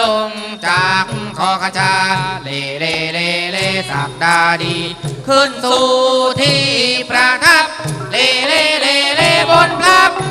จงจากขอขจาเลเลเลเลสักดาดี ขึ้นสู่ที่ประทับ เลเลเลเลบนพระ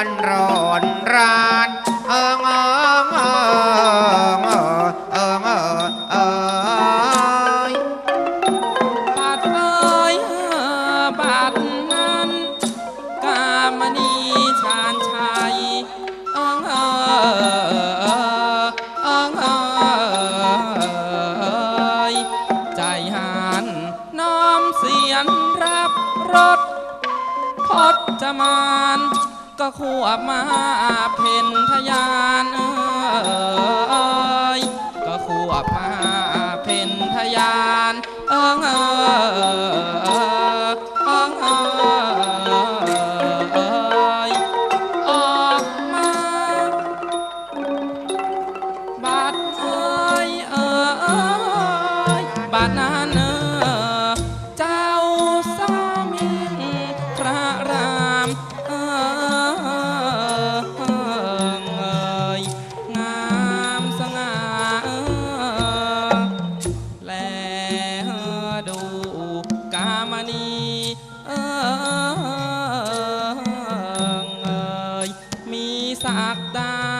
วันร้อนรานเอิงเอิงเอิงเอิงเอิงเอิงบาดเอ้ยบาดนั้นกามณีชาญชัยเอิงเอิงเอิงเอิงใจหันน้อมเสียนรับรถพดจมาน ก็ควบมาเพ่นทยานเอ้ยก็ควบมาเพ่นทยานเอ้ย saat tak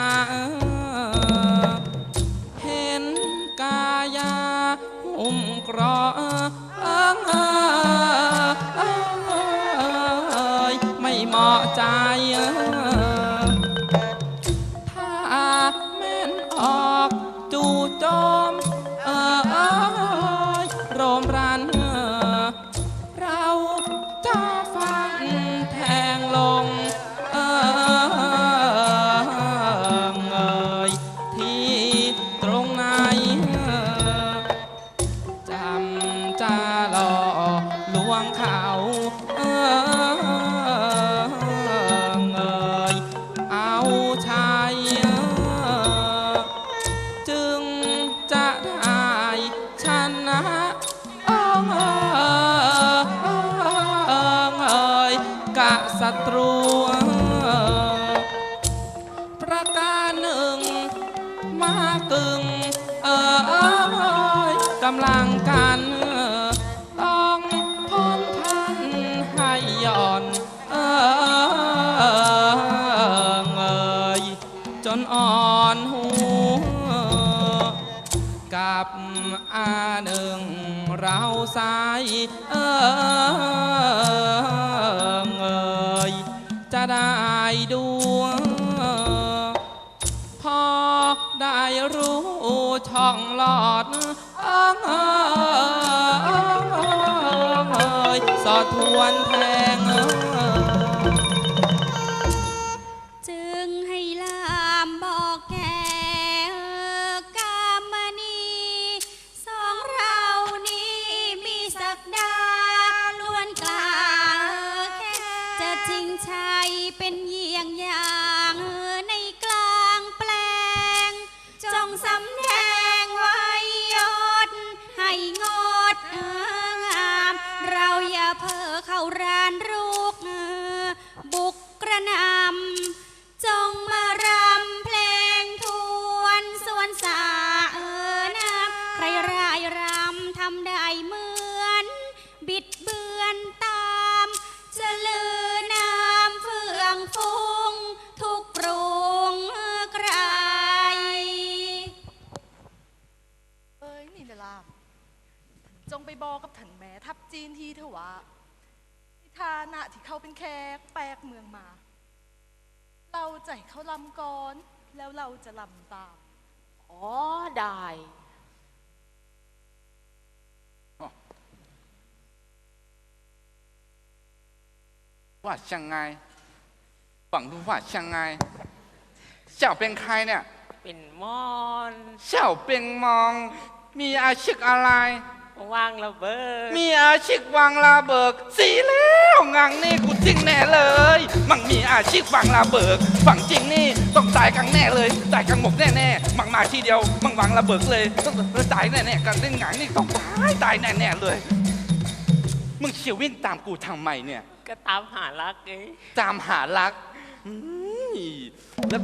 เอิงเอยจะได้ดูพอได้รู้ช่องหลอดเอิงเอยสอดทวนแท เป็นเยี่ กแปลกเมืองมา เราจะให้เขาลำก่อน แล้วเราจะลำตาม อ๋อ ได้ ว่าช่างไงฝังดูว่าช่างไงเจ้าเป็นใครเนี่ย เป็นมอน เจ้าเป็นมอง มีอาชีพอะไร ว่างระเบิดมีอาชีพวางระเบิก สีแล้วงานนี่กูจริงแน่เลย มันมีอาชีพวางระเบิกฝั่งจริงนี่ต้องตายกังแน่เลยตายกังหมกแน่ๆมันมาทีเดียว มันวางระเบิกเลยต้องตายแน่ๆกันเล่นงานนี่ต้องตายตายแน่ๆเลย มึงเฉียววิ่งตามกูทำไมเนี่ย ก็ตามหารักไงตามหารักอืมแล้ว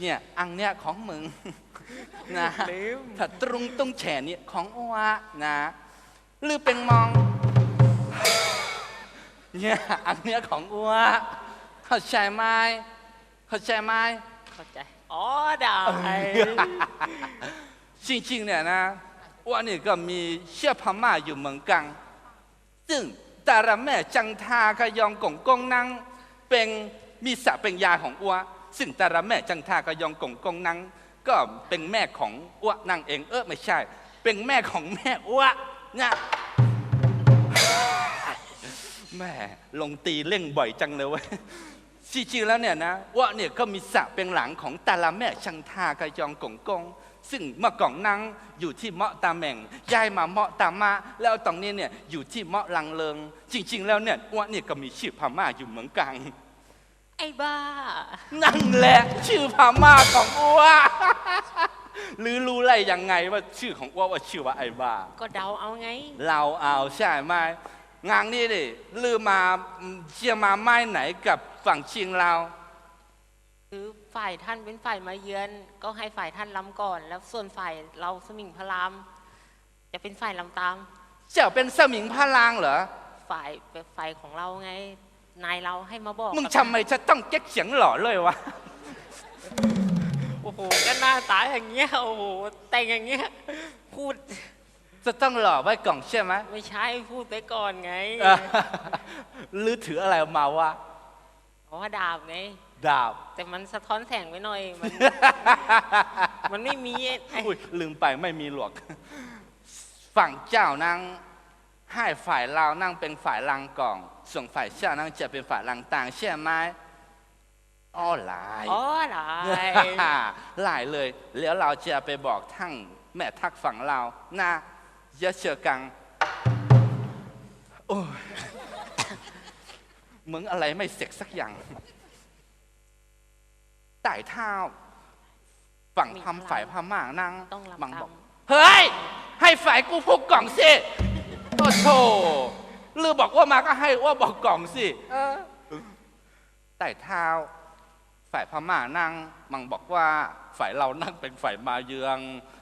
เนี่ยอังเนี่ยของมึง นะลืมถ้าตรงตรงแฉเนี่ยของอ้วนะหรือเป็นมองเนี่ยอังเนี่ยของอ้วเข้าใจไหมเข้าใจไหมเข้าใจอ๋อได้จริงๆเนี่ยนะอ้วนี่ก็มีเชื้อพม่าอยู่เหมือนกันซึ่งแต่ละแม่จังทากยองกงกงนังเป็นมีสะเป็นยาของอ้วซึ่งแต่ละแม่จังทากยองกงกงนัง ก็เป็นแม่ของอ้วนั่งเอง เออไม่ใช่ เป็นแม่ของแม่อ้วน่ะแม่ลงตีเล่งบ่อยจังเลยเว้ยจริงๆแล้วเนี่ยนะว่าเนี่ยก็มีสระเป็นหลังของตาลาแม่ชังทากะยองกงกง ซึ่งเมื่อก่อนนั่งอยู่ที่เมาะตาแม่งย้ายมาเมาะตามาแล้วตรงนี้เนี่ยอยู่ที่เมาะลังเลิง จริง ๆ แล้วเนี่ยว่าเนี่ยก็มีชื่อพม่าอยู่เหมือนกัน ไอ้บ้า นั่นแหละชื่อพม่าของอ้วหรือรู้อะไรยังไงว่าชื่อของอ้วว่าชื่อว่าไอ้บ้า ก็เดาเอาไง เราเอาใช่ไหมงานนี้ดิลือมาเชียร์มาไม้ไหนกับฝั่งเชียงเราคือฝ่ายท่านเป็นฝ่ายมาเยือน ก็ให้ฝ่ายท่านลำก่อน แล้วส่วนฝ่ายเราสมิงพระรามจะเป็นฝ่ายลำตาม เจ้าเป็นสมิงพระลางเหรอฝ่ายเป็นฝ่ายของเราไง นายเราให้มาบอกมึงกับทำไมจะต้องเก๊กเสียงหล่อเลยวะ โอ้โหก็หน้าตาอย่างเงี้ยโอ้โหแต่งอย่างเงี้ยพูดจะต้องหล่อไว้ก่อนใช่ไหมไม่ใช่พูดไปก่อนไงเออหรือถืออะไรมาวะเพราะว่าดาบไง ดาบ แต่มันสะท้อนแสงไปหน่อย มัน มันไม่มีไอ้ อุ้ยลืมไปไม่มีหลวก ฝั่งเจ้านั่ง ให้ฝ่ายเรานั่งเป็นฝ่ายลังกล่อง ส่วนฝ่ายเจ้านั่งจะเป็นฝ่ายลังต่างใช่ไหมอ้อหลายอ๋อเหรอหลายเลย แล้วเราจะไปบอกทั้งแม่ทักฝั่งเรานะเยอะเชื่อกังโอ้ยมึงอะไรไม่เสร็จสักอย่างไต่เท้าฝั่งทำฝ่ายพม่านั่งต้องรับมังตาบอกมเฮ้ย ให้ฝ่ายกูพูดกล่องสิ โอ้โธ่ลือบอกว่ามาก็ให้ว่าบอกกล่องสิเออไต่เท้า ฝ่ายพม่านั่ง มังบอกว่าฝ่ายเรานั่งเป็นฝ่ายมาเยือง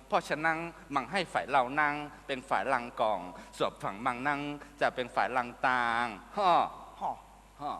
เพราะฉะนั้นมังให้ฝ่ายเรานั่ง เป็นฝ่ายลังกองส่วนฝั่งมังนั่งจะเป็นฝ่ายลังตางฮ่อฮ่อฮ่อ